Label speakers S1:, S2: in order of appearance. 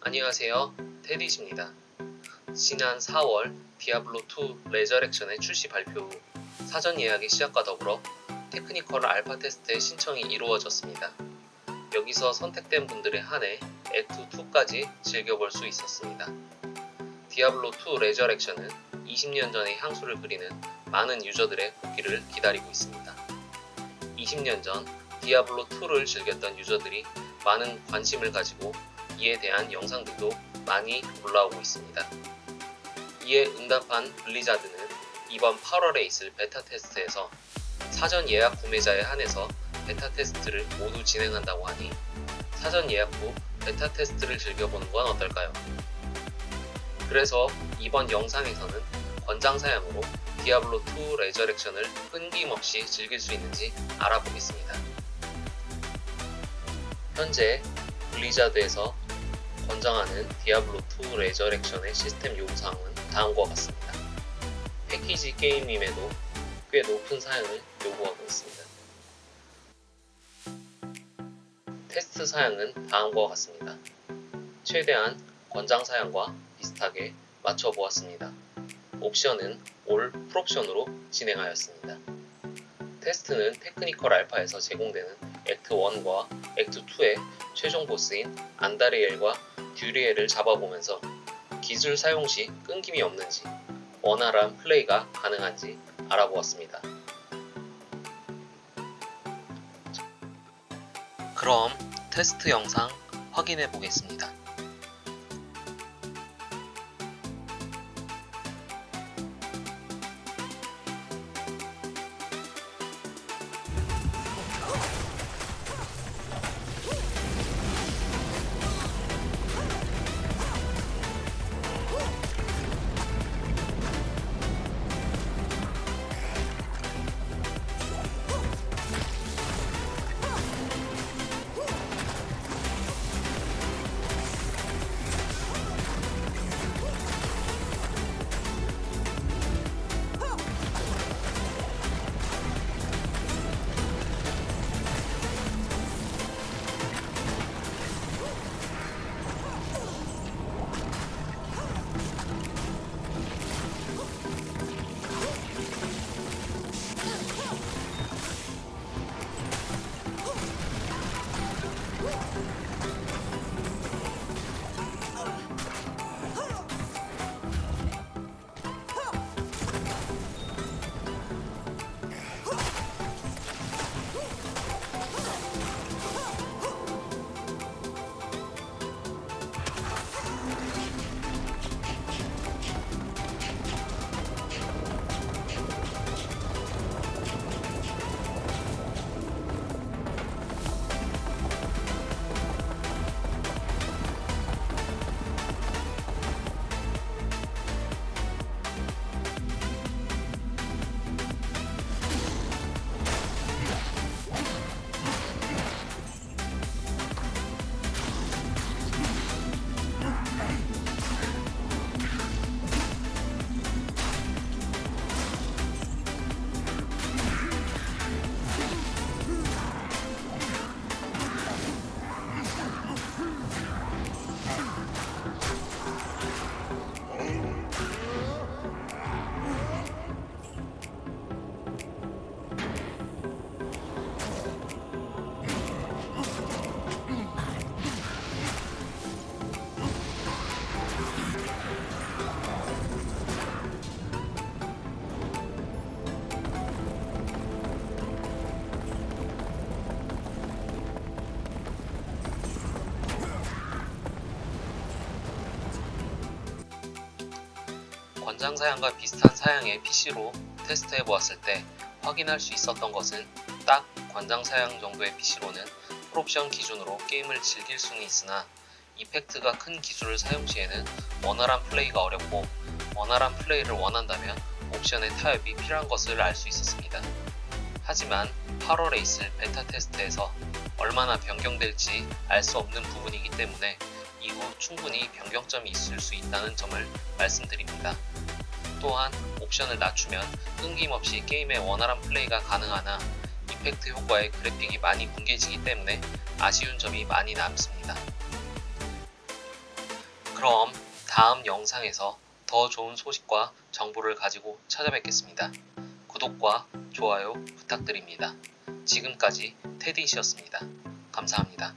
S1: 안녕하세요. 테디입니다. 지난 4월 디아블로2 레저렉션의 출시 발표 후 사전 예약의 시작과 더불어 테크니컬 알파 테스트의 신청이 이루어졌습니다. 여기서 선택된 분들에 한해 액트 2까지 즐겨볼 수 있었습니다. 디아블로2 레저렉션은 20년 전의 향수를 그리는 많은 유저들의 복귀를 기다리고 있습니다. 20년 전 디아블로2를 즐겼던 유저들이 많은 관심을 가지고 이에 대한 영상들도 많이 올라오고 있습니다. 이에 응답한 블리자드는 이번 8월에 있을 베타 테스트에서 사전 예약 구매자에 한해서 베타 테스트를 모두 진행한다고 하니 사전 예약 후 베타 테스트를 즐겨보는 건 어떨까요? 그래서 이번 영상에서는 권장 사양으로 디아블로2 레저렉션을 끊김없이 즐길 수 있는지 알아보겠습니다. 현재 블리자드에서 권장하는 디아블로2 레저렉션의 시스템 요구사항은 다음과 같습니다. 패키지 게임임에도 꽤 높은 사양을 요구하고 있습니다. 테스트 사양은 다음과 같습니다. 최대한 권장 사양과 비슷하게 맞춰보았습니다. 옵션은 올 풀옵션으로 진행하였습니다. 테스트는 테크니컬 알파에서 제공되는 액트 1과 액트 2의 최종 보스인 안다리엘과 듀리엘을 잡아보면서 기술 사용 시 끊김이 없는지 원활한 플레이가 가능한지 알아보았습니다. 그럼 테스트 영상 확인해 보겠습니다. 권장 사양과 비슷한 사양의 PC로 테스트해 보았을 때 확인할 수 있었던 것은 딱 권장 사양 정도의 PC로는 풀옵션 기준으로 게임을 즐길 수는 있으나 이펙트가 큰 기술을 사용 시에는 원활한 플레이가 어렵고 원활한 플레이를 원한다면 옵션의 타협이 필요한 것을 알 수 있었습니다. 하지만 8월에 있을 베타 테스트에서 얼마나 변경될지 알 수 없는 부분이기 때문에 이후 충분히 변경점이 있을 수 있다는 점을 말씀드립니다. 또한 옵션을 낮추면 끊김없이 게임의 원활한 플레이가 가능하나 이펙트 효과의 그래픽이 많이 뭉개지기 때문에 아쉬운 점이 많이 남습니다. 그럼 다음 영상에서 더 좋은 소식과 정보를 가지고 찾아뵙겠습니다. 구독과 좋아요 부탁드립니다. 지금까지 테디이셨습니다. 감사합니다.